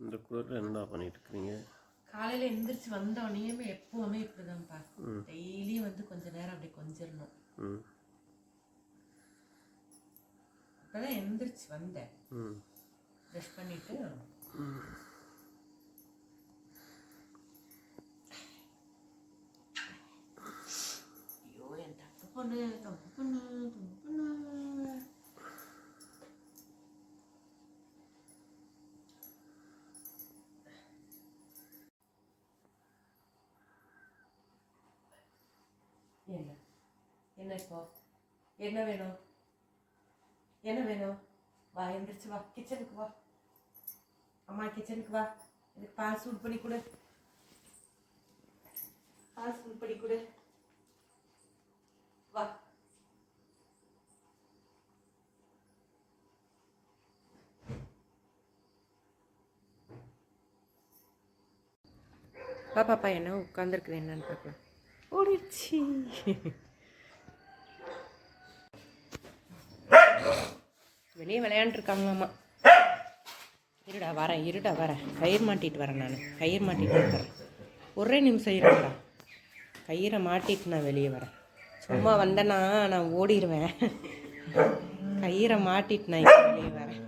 இந்த குளிரில் என்னடா பண்ணிட்டு இருக்கிறீங்க காலையில் எந்திரிச்சு வந்த உடனேயுமே எப்பவுமே இப்படிதான்ப்பா. ம். டெய்லியும் வந்து கொஞ்ச நேரம் அப்படி கொஞ்சிடணும் ம். இப்போதான் எந்திரிச்சு வந்தேன். ப்ரஷ் பண்ணிட்டு. ஐயோ என் தப்பு பொண்ணு தப்பு பொண்ணு தப்பு பொண்ணு என்ன என்ன இப்போ என்ன வேணும் என்ன வேணும் வா எந்திரிச்சு வா கிச்சனுக்கு வா அம்மா கிச்சனுக்கு வா எனக்கு பால் சூட் பண்ணி கொடு பால் சூட் பண்ணி கொடு வா வா பாப்பா என்ன உட்காந்துருக்குது என்னன்னு பார்க்கலாம் ஓடிடுச்சு வெளியே விளையாண்டுருக்காங்களாம்மா இருடா வரேன் இருடா வரேன். கயிறு மாட்டிட்டு வரேன் நான். கயிறு மாட்டிட்டு வந்துடுறேன் ஒரே நிமிஷம் இருடா கயிறை மாட்டிட்டு நான் வெளியே வரேன். சும்மா வந்தேன்னா நான் ஓடிடுவேன் கயிறை மாட்டிட்டு நான் இப்போ வெளியே வரேன்.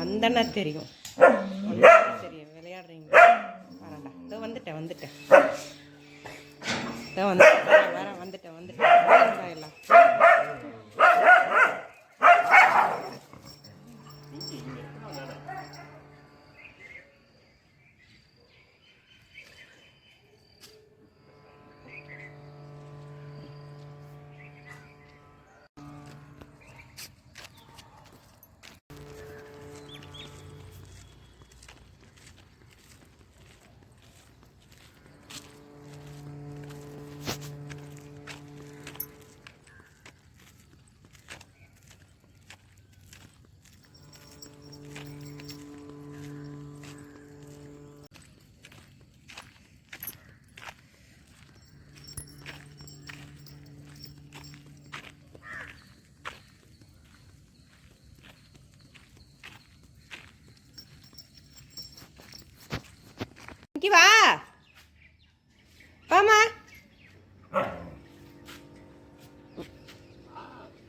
வந்தேன்னா தெரியும். சரி தெரியும் விளையாடுறீங்க வரேன்டா. இதோ வந்துட்டேன் வந்துட்டேன். இதோ வந்துட்டேன். இங்கே வா. வாமா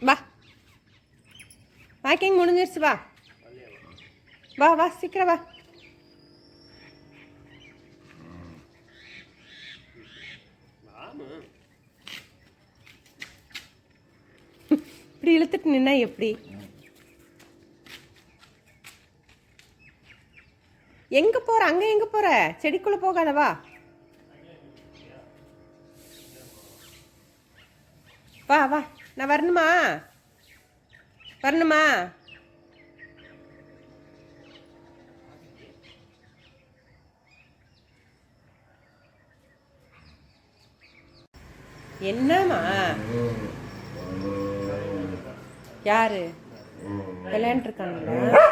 வா. வாக்கிங் முடிஞ்சிருச்சு வா. வா வா சீக்கிரம் வா. இப்படி இழுத்துட்டு நின்னா எப்படி? எங்க போற? அங்க எங்க போற? செடிக்குள்ள போகாதவா வா. வா வா. நான் வரணுமா? வரணுமா? என்னம்மா? யாரு? விளையாண்டுருக்காங்களா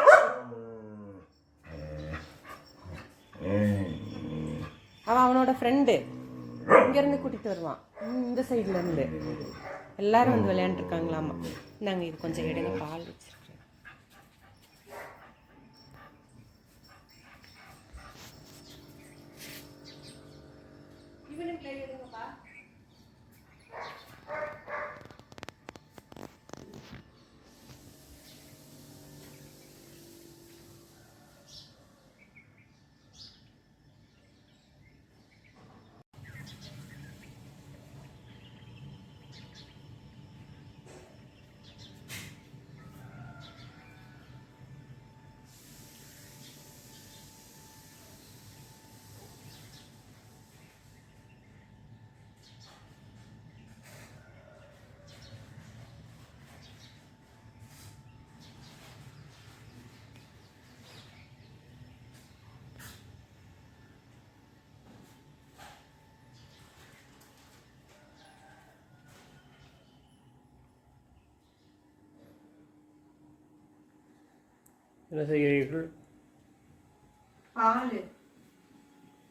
அவன் அவனோட ஃப்ரெண்டு இங்கேருந்து கூட்டிகிட்டு வருவான். இந்த சைட்லேருந்து எல்லாரும் வந்து விளையாண்டுருக்காங்களாமா நாங்கள் இது கொஞ்சம் எடுங்க பால் வச்சு. என்ன செய்கிறீர்கள்? பால்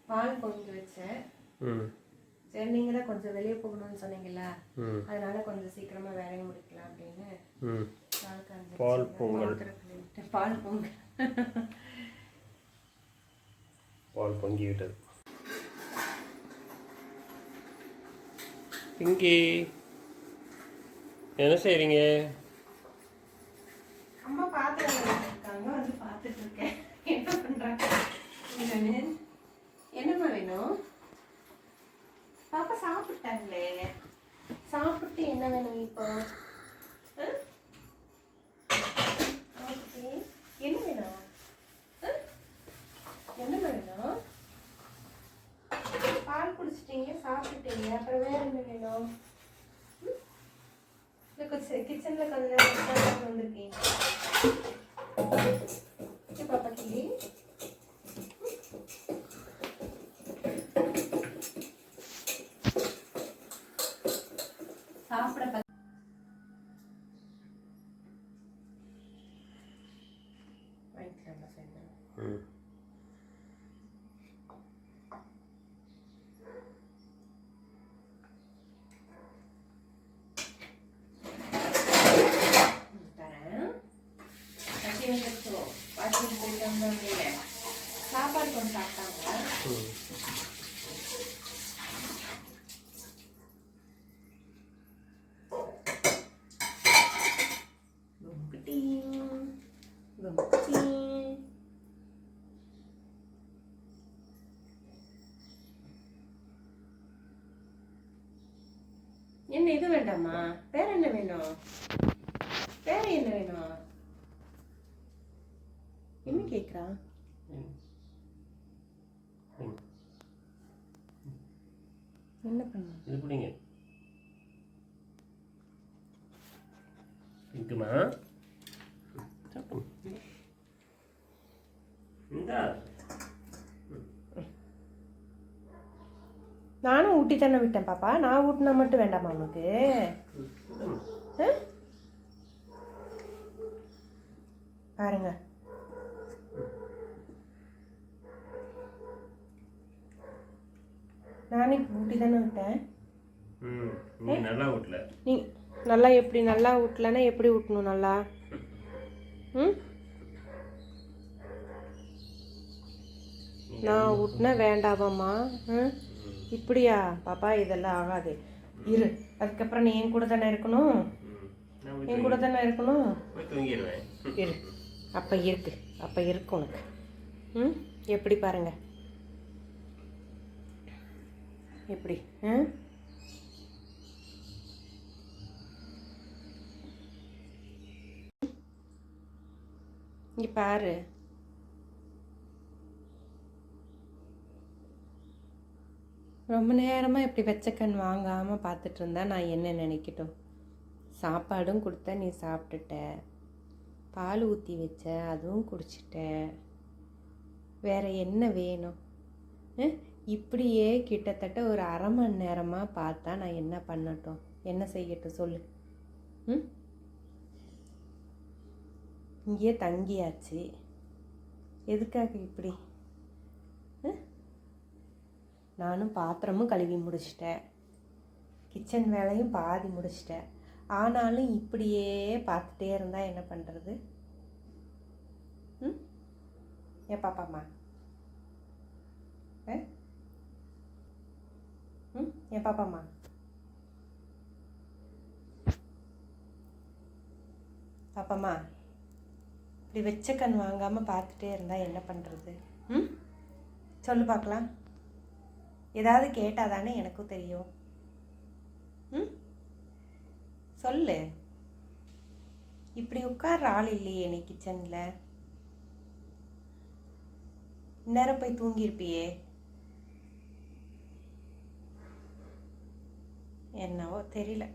பால் பொங்கி வச்சேன். ம். சரி நீங்கள் தான் கொஞ்சம் வெளியே போகணும்னு சொன்னீங்கல்ல அதனால கொஞ்சம் சீக்கிரமாக வேலையை முடிக்கலாம் அப்படின்னு பால். பொங்கல். பால் பொங்கல். பால் பொங்கி விட்டது பிங்கி என்ன செய்றீங்க அம்மா பாத்திரம் இருக்காங்க வந்து பார்த்துட்டு இருக்கேன் என்ன பண்றாங்க கண்ணு என்னம்மா வேணும்? பாப்பா சாப்பிட்டாங்களே. சாப்பிட்டு என்ன வேணும் இப்போ? ஆ? என்ன வேணும்? ஆ? என்ன வேணும்? பால் குடிச்சிட்டீங்க சாப்பிட்டீங்க அப்புறம் வேற என்ன வேணும்? ம்? கொஞ்சம் கிச்சனில் கொஞ்ச நேரம் உட்கார்ந்து வந்திருக்கீங்க இது பாப்பா கிளி சாப்பிட ப- வாங்கிக்கலாமா சார் ம் தரேன் கட்டி வந்துருச்சோ வாட்சிங் போயிட்டு வந்தோம் சாப்பாடு கொஞ்சம் சாப்பிட்டாங்க ம் Gumpeting. Gumpeting. என்ன இது வேண்டாமா? வேற என்ன வேணும்? வேற என்ன வேணும்? என்ன கேக்குறான் ம். ம். என்ன பண்ண இருக்குமா? இந்தா. நானும் ஊட்டி தானே விட்டேன் பாப்பா. நான் ஊட்டினா மட்டும் வேண்டாமா உனக்கு? பாருங்க. நானே ஊட்டி தானே விட்டேன். நல்லா வீட்டில் நீ நல்லா எப்படி நல்லா ஊட்டலன்னா எப்படி ஊட்டணும் நல்லா? ம்? நான் ஊட்டினா வேண்டாமாம்மா. ம்? இப்படியா? பாப்பா இதெல்லாம் ஆகாது. இரு. அதுக்கப்புறம் நீ என் கூட தானே இருக்கணும்? என் கூட தானே இருக்கணும்? இரு. அப்போ இருக்கு. அப்போ இருக்கு உனக்கு. ம்? எப்படி பாருங்க. எப்படி? ம் இங்க பாரு. ரொம்ப நேரமாக இப்படி வெச்சக்கண் வாங்காமல் பார்த்துட்டு இருந்தா நான் என்ன நினைக்கட்டும்? சாப்பாடும் கொடுத்த நீ சாப்பிட்டுட்ட பால் ஊற்றி வச்ச அதுவும் குடிச்சிட்ட. வேறு என்ன வேணும்? இப்படியே கிட்டத்தட்ட ஒரு அரை மணி நேரமாக பார்த்தா நான் என்ன பண்ணட்டும்? என்ன செய்யட்டும் சொல்லு. ம்? இங்கேயே தங்கியாச்சு. எதுக்காக இப்படி? நானும் பாத்திரமும் கழுவி முடிச்சிட்டேன். கிச்சன் வேலையும் பாதி முடிச்சிட்டேன். ஆனாலும் இப்படியே பார்த்துட்டே இருந்தால் என்ன பண்ணுறது ம்? ஏன் பாப்பாம்மா? ம்? ஏன் பாப்பாம்மா? பாப்பாம்மா இப்படி வெச்ச கண் வாங்காமல் பார்த்துட்டே இருந்தால் என்ன பண்ணுறது ம்? சொல்லு பார்க்கலாம். ஏதாவது கேட்டால் தானே எனக்கும் தெரியும். ம்? சொல்லு. இப்படி உட்கார்ற ஆள் இல்லையே நீ கிச்சனில். இந்நேரம் போய் தூங்கியிருப்பியே. என்னவோ தெரியல.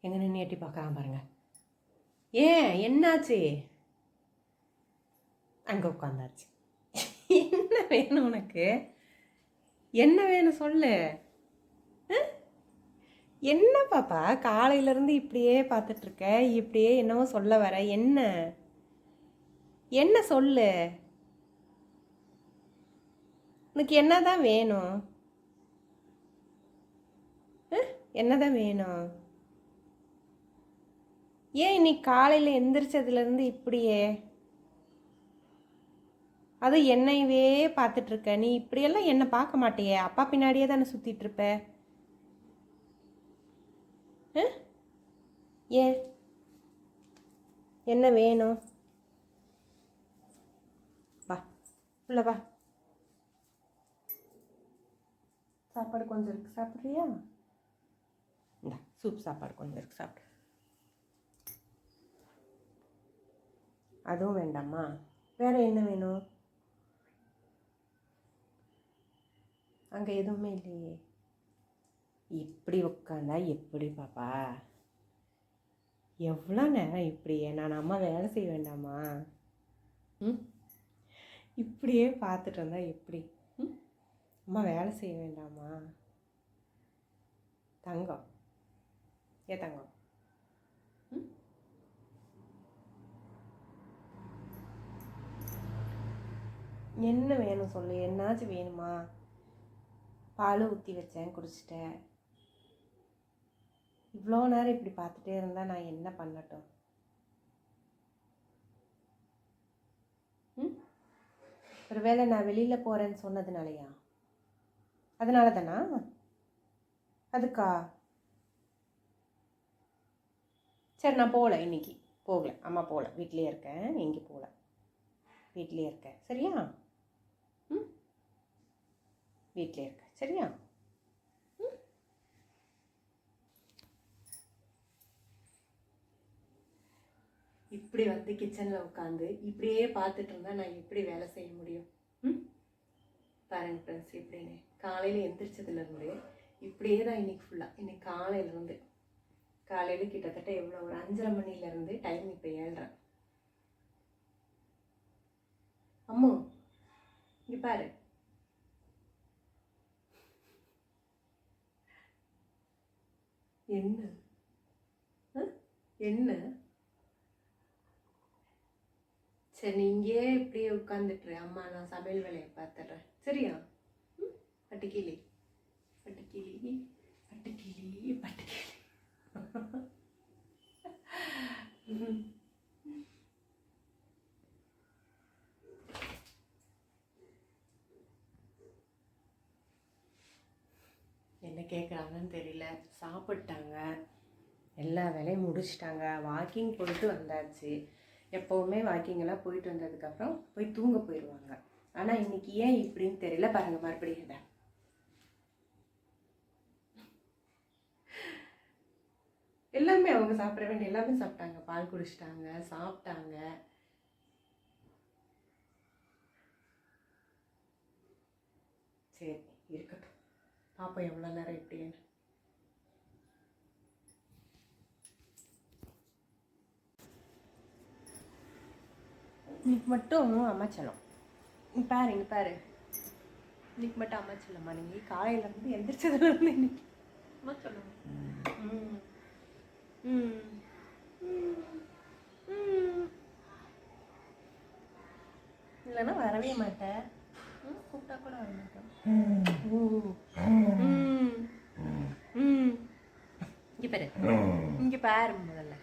எங்க நின்று எட்டி பார்க்கலாம் பாருங்க. ஏன்? என்னாச்சு? அங்கே உட்காந்தாச்சு என்ன வேணும் உனக்கு? என்ன வேணும் சொல்லு. என்ன பாப்பா காலையிலேருந்து இப்படியே பார்த்துட்ருக்க? இப்படியே என்னவோ சொல்ல வர. என்ன? என்ன சொல்லு? உனக்கு என்ன தான் வேணும்? என்ன தான் வேணும்? ஏன் இன்னைக்கு காலையில் எந்திரிச்சதுலேருந்து இப்படியே? அது என்னையவே பார்த்துட்ருக்க. நீ இப்படியெல்லாம் என்னை பார்க்க மாட்டேயே. அப்பா பின்னாடியே தானே சுற்றிட்டு இருப்ப ஆ? என்ன வேணும்? வா. உள்ள வா. சாப்பாடு கொஞ்சம் இருக்கு. சாப்பிட்றியா? இந்த சூப் சாப்பாடு கொஞ்சம் இருக்கு. சாப்பிடு. அதுவும் வேண்டாமா? வேற என்ன வேணும்? அங்கே எதுவுமே இல்லையே. இப்படி உட்காந்தா எப்படி பாப்பா? எவ்வளோ நேரம் இப்படியே? நான் அம்மா வேலை செய்ய வேண்டாமா? ம்? இப்படியே பார்த்துட்டு இருந்தா எப்படி? ம்? அம்மா வேலை செய்ய வேண்டாமா? தங்கம். ஏ தங்கம்? என்ன வேணும் சொல்லு? என்னாச்சும் வேணுமா? பால் ஊற்றி வச்சேன் குடிச்சிட்டேன். இவ்வளோ நேரம் இப்படி பார்த்துட்டே இருந்தால் நான் என்ன பண்ணட்டும்? ம்? ஒருவேளை நான் வெளியில் போகிறேன்னு சொன்னதுனாலயா? அதனால தானா அதுக்கா? சரி நான் போகல இன்னைக்கு. போகல. அம்மா போகல. வீட்லேயே இருக்கேன். எங்கே போகல. வீட்லேயே இருக்கேன். சரியா? ம்? வீட்லேயே இருக்கேன். சரியா? இப்படி வந்து கிச்சனில் உட்காந்து இப்படியே பார்த்துட்டு இருந்தா நான் எப்படி வேலை செய்ய முடியும்? ம்? பாருங்க ஃப்ரெண்ட்ஸ் இப்படின்னு காலையில் எந்திரிச்சதுலேருந்து இப்படியே தான் இன்னைக்கு ஃபுல்லாக இன்றைக்கி காலையிலேருந்து காலையில் கிட்டத்தட்ட எவ்வளோ ஒரு அஞ்சரை மணிலேருந்து டைம் இப்போ ஏழ்ரை. அம்மு இங்கே பாரு. என்ன? ஆ? என்ன? சரி நீ இப்படியே உட்காந்துட்டுரு அம்மா நான் சமையல் வேலையை பார்த்துட்றேன். சரியா? ம்? பட்டுக்கிளி. பட்டுக்கிளி பட்டுக்கிளி பட்டுக்கிளி. என்ன கேட்குறாங்கன்னு தெரியல. சாப்பிட்டாங்க. எல்லா வேலையும் முடிச்சிட்டாங்க. வாக்கிங் போயிட்டு வந்தாச்சு. எப்போவுமே வாக்கிங்கெல்லாம் போயிட்டு வந்ததுக்கப்புறம் போய் தூங்க போயிடுவாங்க ஆனால் இன்னைக்கு ஏன் இப்படின்னு தெரியல பாருங்க மறுபடியும் இதை. எல்லாமே அவங்க சாப்பிட வேண்டிய எல்லாமே சாப்பிட்டாங்க. பால் குடிச்சிட்டாங்க சாப்பிட்டாங்க. சரி இருக்கட்டும். பாப்போம் எவ்வளோ நேரம் எப்படின்னு இன்னைக்கு மட்டும் அம்மாச்சலம் இங்க பாரு இங்க பாரு. இன்னைக்கு மட்டும் அம்மாச்சலம்மா நீங்கள் காலையில இருந்து எந்திரிச்சதுல இருந்து இன்னைக்கு. அம்மாச்சலம் ம். ம். ம். ம். இல்லைன்னா வரவே மாட்டேன் ம், கூப்பிட்டா கூட வர மாட்டேன். ம் ம். ம். இங்கே பாரு. இங்கே பாரு முதல்ல.